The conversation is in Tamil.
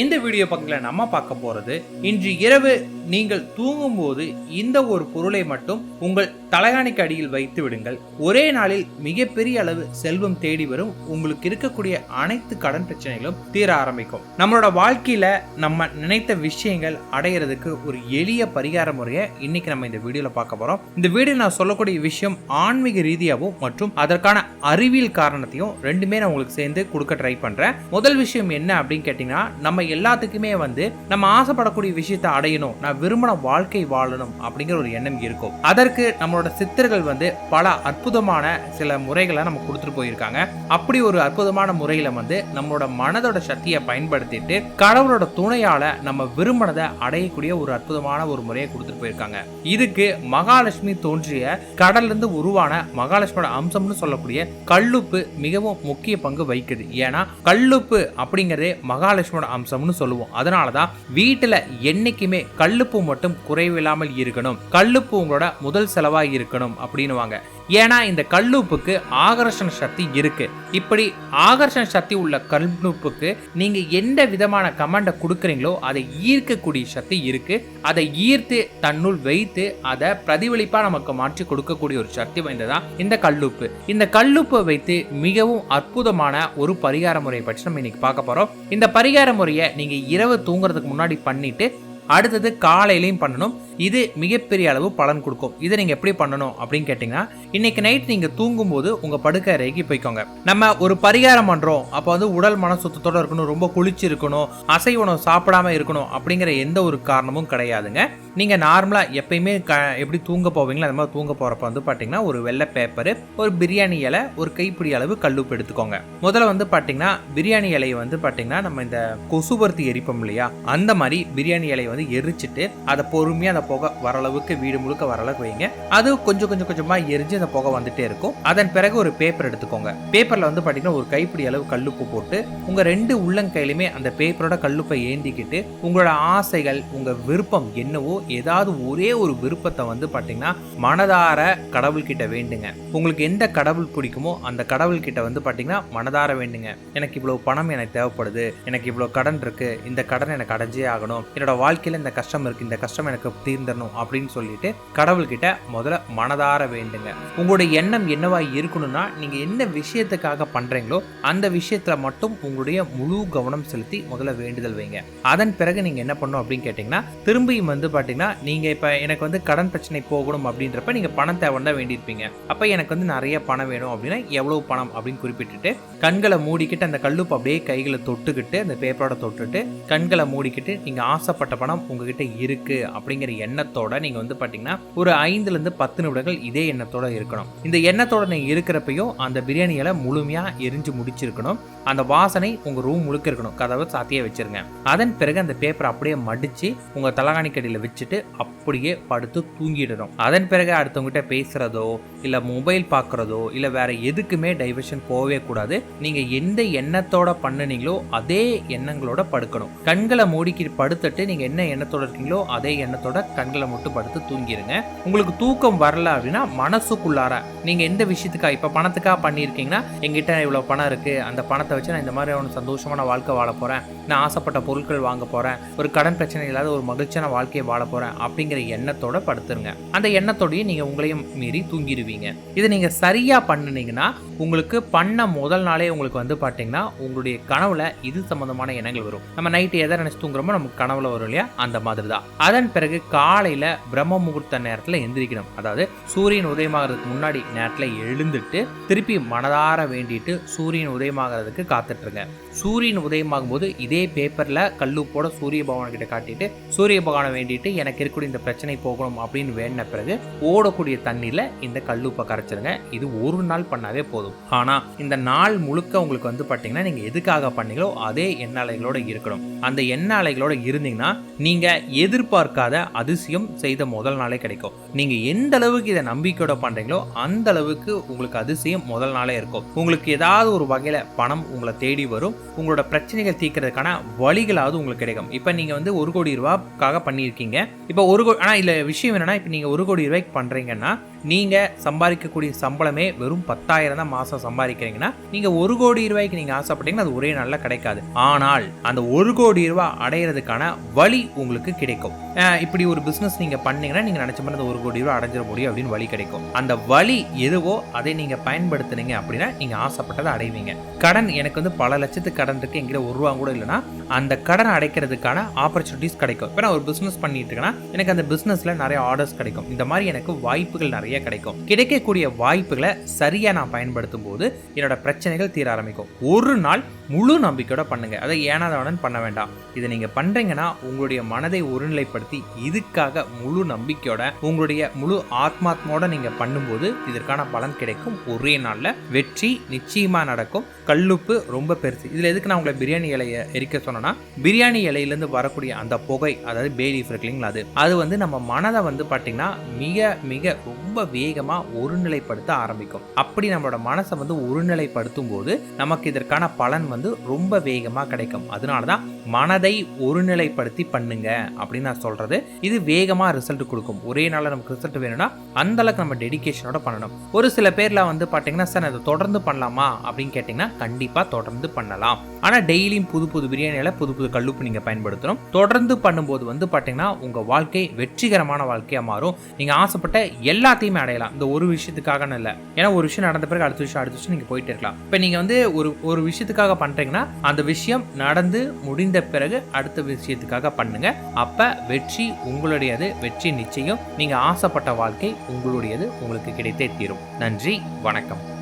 இந்த வீடியோ பக்கத்தில் நம்ம பார்க்க போகிறது இன்று இரவு நீங்கள் தூங்கும்போது இந்த ஒரு பொருளை மட்டும் உங்கள் தலைகாணிக்கு அடியில் வைத்து விடுங்கள். ஒரே நாளில் மிகப்பெரிய அளவு செல்வம் தேடி வரும். உங்களுக்கு இருக்கக்கூடிய அனைத்து கடன் பிரச்சனைகளும் தீர ஆரம்பிக்கும். நம்மளோட வாழ்க்கையில நம்ம நினைத்த விஷயங்கள் அடையிறதுக்கு ஒரு எளிய பரிகார முறையை இன்னைக்கு நம்ம இந்த வீடியோவில் பார்க்க போகிறோம் இந்த வீடியோ நான் சொல்லக்கூடிய விஷயம் ஆன்மீக ரீதியாகவும் மற்றும் அதற்கான அறிவியல் காரணத்தையும் ரெண்டுமே நான் உங்களுக்கு சேர்ந்து கொடுக்க ட்ரை பண்ணுறேன் முதல் விஷயம் என்ன அப்படின்னு கேட்டிங்கன்னா நம்ம எல்லாத்துக்குமே வந்து நம்ம ஆசைப்படக்கூடிய விஷயத்தை அடையணும். நான் விரும்பின வாழ்க்கை வாழணும் அப்படிங்கிற ஒரு எண்ணம் இருக்கும். அதற்கு நம்மளோட சித்தர்கள் வந்து பல அற்புதமான சில முறைகளை நம்ம கொடுத்துட்டு போயிருக்காங்க. அப்படி ஒரு அற்புதமான முறையில வந்து நம்மளோட மனதோட சக்தியை பயன்படுத்திட்டு கடவுளோட துணையால நம்ம விரும்பினதை அடையக்கூடிய ஒரு அற்புதமான ஒரு முறையை கொடுத்துட்டு போயிருக்காங்க. இதுக்கு மகாலட்சுமி தோன்றிய கடல்ல இருந்து உருவான மகாலட்சுமியோட அம்சம்னு சொல்லக்கூடிய கல்லுப்பு மிகவும் முக்கிய பங்கு வகிக்குது. ஏன்னா கல்லுப்பு அப்படிங்கறதே மகாலட்சுமியோட அம்சம். அம்சம்னு சொல்லுவோம். அதனாலதான் வீட்டில் என்னைக்குமே கல்லுப்பு மட்டும் குறைவில்லாமல் இருக்கணும். கல்லுப்பு உங்களோட முதல் செலவா இருக்கணும் அப்படின்னுவாங்க. ஏன்னா இந்த கல்லுப்புக்கு ஆகர்ஷண சக்தி இருக்கு. இப்படி ஆகர்ஷண சக்தி உள்ள கல்லுப்புக்கு நீங்க எந்த விதமான கமெண்டை கொடுக்குறீங்களோ அதை ஈர்க்கக்கூடிய சக்தி இருக்கு. அதை ஈர்த்து தன்னுள் வைத்து அதை பிரதிபலிப்பா நமக்கு மாற்றி கொடுக்கக்கூடிய ஒரு சக்தி வாய்ந்ததான் இந்த கல்லுப்பு. இந்த கல்லுப்பை வைத்து மிகவும் அற்புதமான ஒரு பரிகார முறையை பற்றி நம்ம இன்னைக்கு பார்க்க போறோம். இந்த பரிகார முறையை நீங்க இரவு தூங்குறதுக்கு முன்னாடி பண்ணிட்டு அடுத்தது காலையிலையும் பண்ணணும். இது மிகப்பெரிய அளவு பலன் கொடுக்கும். இதை நீங்கள் எப்படி பண்ணணும் அப்படின்னு கேட்டிங்கன்னா இன்னைக்கு நைட் நீங்கள் தூங்கும்போது உங்கள் படுக்கை அறைக்கு போய்க்கோங்க. நம்ம ஒரு பரிகாரம் பண்ணுறோம் அப்போ வந்து உடல் மன சுத்தத்தோட இருக்கணும் ரொம்ப குளிச்சு இருக்கணும் அசை உணவு சாப்பிடாம இருக்கணும் அப்படிங்கிற எந்த ஒரு காரணமும் கிடையாதுங்க. நீங்கள் நார்மலாக எப்பயுமே க எப்படி தூங்க போவீங்களோ அந்த மாதிரி தூங்க போகிறப்ப வந்து பார்த்தீங்கன்னா ஒரு வெள்ளை பேப்பர் ஒரு பிரியாணி இலை ஒரு கைப்பிடி அளவு கல்லுப்பு எடுத்துக்கோங்க. முதல்ல வந்து பார்த்தீங்கன்னா பிரியாணி இலையை வந்து பார்த்தீங்கன்னா நம்ம இந்த கொசுபருத்தி எரிப்போம் இல்லையா? அந்த மாதிரி பிரியாணி இலையை வந்து எரிச்சிட்டு அதை பொறுமையாக அந்த புகை வர அளவுக்கு வீடு முழுக்க வரளவுக்கு வைங்க. அது கொஞ்சம் கொஞ்சம் கொஞ்சமாக எரிஞ்சு அந்த புகை வந்துட்டே இருக்கும். அதன் பிறகு ஒரு பேப்பர் எடுத்துக்கோங்க. பேப்பரில் வந்து பார்த்தீங்கன்னா ஒரு கைப்பிடி அளவு கல்லுப்பு போட்டு உங்கள் ரெண்டு உள்ளங்கையிலுமே அந்த பேப்பரோட கல்லுப்பை ஏந்திக்கிட்டு உங்களோட ஆசைகள் உங்கள் விருப்பம் என்னவோ ஏதாவது ஒரே ஒரு விருப்பத்தை வந்து பார்த்தீங்கன்னா மனதார கடவுள்கிட்ட வேண்டுங்க. உங்களுக்கு எந்த கடவுள் பிடிக்குமோ அந்த கடவுள்கிட்ட வந்து பார்த்தீங்கன்னா மனதார வேண்டுங்க. எனக்கு இவ்வளவு பணம் எனக்கு தேவைப்படுது எனக்கு இவ்வளவு கடன் இருக்கு இந்த கடன் எனக்கு அடைஞ்சே ஆகணும். என்னோட வாழ்க்கையில இந்த கஷ்டம் இருக்கு இந்த கஷ்டம் எனக்கு தீர்ந்தரணும் அப்படின்னு சொல்லிட்டு கடவுள்கிட்ட முதல்ல மனதார வேண்டுங்க. உங்களுடைய எண்ணம் என்னவா இருக்கணும்னா நீங்க என்ன விஷயத்துக்காக பண்றீங்களோ அந்த விஷயத்துல மட்டும் உங்களுடைய முழு கவனம் செலுத்தி முதல்ல வேண்டுதல் வைங்க. அதன் பிறகு நீங்க என்ன பண்ணணும் அப்படின்னு கேட்டீங்கன்னா திரும்பியும் வந்து பாத்தீங்கன்னா நீங்க இப்ப எனக்கு வந்து கடன் பிரச்சனை போகணும் அப்படின்றப்ப நீங்க பணம் தேவை தான் வேண்டியிருப்பீங்க. அப்ப எனக்கு வந்து நிறைய பணம் வேணும் அப்படின்னா எவ்வளவு பணம் அப்படின்னு குறிப்பிட்டுட்டு கண்களை மூடிக்கிட்டு அந்த கல்லுப்பு அப்படியே கைகளை தொட்டுக்கிட்டு அந்த பேப்பரோட தொட்டுட்டு கண்களை மூடிக்கிட்டு நீங்க ஆசைப்பட்ட பணம் உங்ககிட்ட இருக்கு அப்படிங்கிற எண்ணத்தோட நீங்க வந்து பாத்தீங்கன்னா ஒரு ஐந்துல இருந்து பத்து நிமிடங்கள் இதே எண்ணத்தோட இருக்கணும். இந்த எண்ணத்தோட நீங்கள் இருக்கிறப்பையும் அந்த பிரியாணியில முழுமையா எரிஞ்சு முடிச்சிருக்கணும். அந்த வாசனை உங்கள் ரூம் முழுக்க இருக்கணும். கதவை சாத்தியே வச்சிருங்க. அதன் பிறகு அந்த பேப்பரை அப்படியே மடித்து உங்கள் தலகாணி தலகாணிக்கடியில வச்சுட்டு அப்படியே படுத்து தூங்கிடணும். அதன் பிறகு அடுத்தவங்ககிட்ட பேசுகிறதோ இல்லை மொபைல் பார்க்குறதோ இல்லை வேறு எதுக்குமே டைவர்ஷன் போகவே கூடாது. நீங்கள் எந்த எண்ணத்தோட பண்ணுனீங்களோ அதே எண்ணங்களோட படுக்கணும். கண்களை மூடிக்கி படுத்துட்டு நீங்கள் என்ன எண்ணத்தோட இருக்கீங்களோ அதே எண்ணத்தோட கண்களை மட்டும் படுத்து தூங்கிடுங்க உங்களுக்கு தூக்கம் வரல அப்படின்னா மனசுக்குள்ளார நீங்கள் எந்த விஷயத்துக்காக இப்போ பணத்துக்காக பண்ணியிருக்கீங்கன்னா எங்கிட்ட இவ்வளோ பணம் இருக்குது அந்த பணத்தை வச்சு நான் இந்த மாதிரி ஒன்று சந்தோஷமான வாழ்க்கை வாழ போகிறேன் நான் ஆசைப்பட்ட பொருட்கள் வாங்க போகிறேன் ஒரு கடன் பிரச்சனை இல்லாத ஒரு மகிழ்ச்சியான வாழ்க்கையை வாழ போகிறேன் அப்படிங்கிற எண்ணத்தோட படுத்துருங்க. அந்த எண்ணத்தோடயே நீங்கள் உங்களையும் மீறி தூங்கிடுவீங்க இதை நீங்கள் சரியாக பண்ணுனீங்கன்னா உங்களுக்கு பண்ண முதல் நாளே உங்களுக்கு வந்து பார்த்தீங்கன்னா உங்களுடைய கனவுல இது சம்பந்தமான எண்ணங்கள் வரும். நம்ம நைட்டு எதை நினைச்சு தூங்குறோமோ நமக்கு கனவுல வரும் இல்லையா? அந்த மாதிரி தான் அதன் பிறகு காலையில பிரம்ம முகூர்த்த நேரத்துல எந்திரிக்கணும். அதாவது சூரியன் உதயமாகிறதுக்கு முன்னாடி நேரத்துல எழுந்துட்டு திருப்பி மனதார வேண்டிட்டு சூரியன் உதயமாகிறதுக்கு காத்துட்ருங்க. சூரியன் உதயமாகும் போது இதே பேப்பர்ல கல்லுப்போட சூரிய பகவான் கிட்ட காட்டிட்டு சூரிய பகவானை வேண்டிட்டு எனக்கு இருக்கக்கூடிய இந்த பிரச்சனை போகணும் அப்படின்னு வேண்டின பிறகு ஓடக்கூடிய தண்ணியில இந்த கல்லுப்பை கரைச்சிருங்க. இது ஒரு நாள் பண்ணாவே போதும். ஆனால் இந்த நாள் முழுக்க உங்களுக்கு வந்து பார்த்தீங்கன்னா நீங்கள் எதுக்காக பண்ணீங்களோ அதே எண்ணாலைகளோடு இருக்கணும். அந்த எண்ணாலைகளோடு இருந்தீங்கன்னா நீங்கள் எதிர்பார்க்காத அதிசயம் செய்த முதல் நாளே கிடைக்கும். நீங்கள் எந்த அளவுக்கு இதை நம்பிக்கையோட பண்ணுறீங்களோ அந்த அளவுக்கு உங்களுக்கு அதிசயம் முதல் நாளே இருக்கும். உங்களுக்கு ஏதாவது ஒரு வகையில் பணம் உங்களை தேடி வரும். உங்களோட பிரச்சனைகள் தீர்க்கறதுக்கான வழிகளாவது உங்களுக்கு கிடைக்கும். இப்போ நீங்கள் வந்து ஒரு கோடி ரூபாய்க்காக பண்ணியிருக்கீங்க. இப்போ ஒரு கோ ஆனால் இதில் விஷயம் என்னென்னா இப்போ நீங்கள் ஒரு கோடி ரூபாய்க்கு பண்ணுறீங்கன்னா நீங்கள் சம்பாதிக்கக்கூடிய சம்பளமே வெறும் பத்தாயிரம் தான் மாதம் சம்பாதிக்கிறீங்கன்னா நீங்கள் ஒரு கோடி ரூபாய்க்கு நீங்கள் ஆசைப்பட்டீங்கன்னா அது ஒரே நாளில் கிடைக்காது. ஆனால் அந்த ஒரு கோடி ரூபாய் அடையிறதுக்கான வழி உங்களுக்கு கிடைக்கும். இப்படி ஒரு பிஸ்னஸ் நீங்க பண்ணீங்கன்னா நீங்க நினைச்ச மாதிரி அந்த ஒரு கோடி ரூபா அடைஞ்சிட முடியும் அப்படின்னு வழி கிடைக்கும். அந்த வழி எதுவோ அதை நீங்க பயன்படுத்துனீங்க அப்படின்னா நீங்க ஆசைப்பட்டதை அடைவீங்க. கடன் எனக்கு வந்து பல லட்சத்துக்கு கடன் இருக்கு எங்கிட்ட ஒரு ரூபா கூட இல்லைன்னா அந்த கடன் அடைக்கிறதுக்கான ஆப்பர்ச்சுனிட்டிஸ் கிடைக்கும். இப்போ நான் ஒரு பிஸ்னஸ் பண்ணிட்டு இருக்கேன்னா எனக்கு அந்த பிஸ்னஸில் நிறைய ஆர்டர்ஸ் கிடைக்கும். இந்த மாதிரி எனக்கு வாய்ப்புகள் நிறைய கிடைக்கும். கிடைக்கக்கூடிய வாய்ப்புகளை சரியா நான் பயன்படுத்தும் போது என்னோட பிரச்சனைகள் தீர ஆரம்பிக்கும். ஒரு நாள் முழு நம்பிக்கையோட பண்ணுங்க. அதை ஏனாதவனன் பண்ண வேண்டாம். இதை நீங்க பண்றீங்கன்னா உங்களுடைய மனதை ஒருநிலைப்படுத்தி இதுக்காக முழு நம்பிக்கையோட உங்களுடைய முழு ஆத்மாத்மோட நீங்க பண்ணும்போது இதற்கான பலன் கிடைக்கும். ஒரே நாள்ல வெற்றி நிச்சயமா நடக்கும். கல்லுப்பு ரொம்ப பெருசு. இதுல எதுக்கு நான் உங்களை பிரியாணி இலையை எரிக்க சொன்னேன்னா பிரியாணி இலையிலேருந்து வரக்கூடிய அந்த புகை அதாவது பேலீஃப் இருக்கு இல்லைங்களா அது அது வந்து நம்ம மனதை வந்து பார்த்திங்கன்னா மிக மிக ரொம்ப வேகமா ஒருநிலைப்படுத்த ஆரம்பிக்கும். அப்படி நம்மளோட மனசை வந்து ஒருநிலைப்படுத்தும் போது நமக்கு இதற்கான பலன் வந்து ரொம்ப வேகமா கிடைக்கும். அதனால தான் மனதை ஒருநிலைப்படுத்தி பண்ணுங்க அப்படின்னு நான் சொல்றது. இது வேகமா ரிசல்ட் கொடுக்கும். ஒரே நாளில் நமக்கு ரிசல்ட் வேணும்னா அந்த அளவுக்கு நம்ம டெடிகேஷனோட பண்ணணும். ஒரு சில பேர்ல வந்து பாத்தீங்கன்னா சார் இதை தொடர்ந்து பண்ணலாமா? அப்படின்னு கேட்டிங்கன்னா கண்டிப்பா தொடர்ந்து பண்ணலாம். ஆனா டெய்லியும் புது புது பிரியாணியில புது புது கல்லுப்பு நீங்க பயன்படுத்தணும். தொடர்ந்து பண்ணும்போது வந்து பாத்தீங்கன்னா உங்க வாழ்க்கை வெற்றிகரமான வாழ்க்கையாக மாறும். நீங்க ஆசைப்பட்ட எல்லாத்தையுமே அடையலாம். இந்த ஒரு விஷயத்துக்காக இல்லை. ஏன்னா ஒரு விஷயம் நடந்த பிறகு அடுத்த விஷயம் அடுத்த விஷயம் நீங்க போயிட்டே இருக்கலாம். இப்போ நீங்க வந்து ஒரு ஒரு விஷயத்துக்காக பண்ண பண்ணுறீங்கன்னா அந்த விஷயம் நடந்து முடிந்த பிறகு அடுத்த விஷயத்துக்காக பண்ணுங்க. அப்போ வெற்றி உங்களுடையது வெற்றி நிச்சயம். நீங்கள் ஆசைப்பட்ட வாழ்க்கை உங்களுடையது உங்களுக்கு கிடைத்தே தீரும். நன்றி வணக்கம்.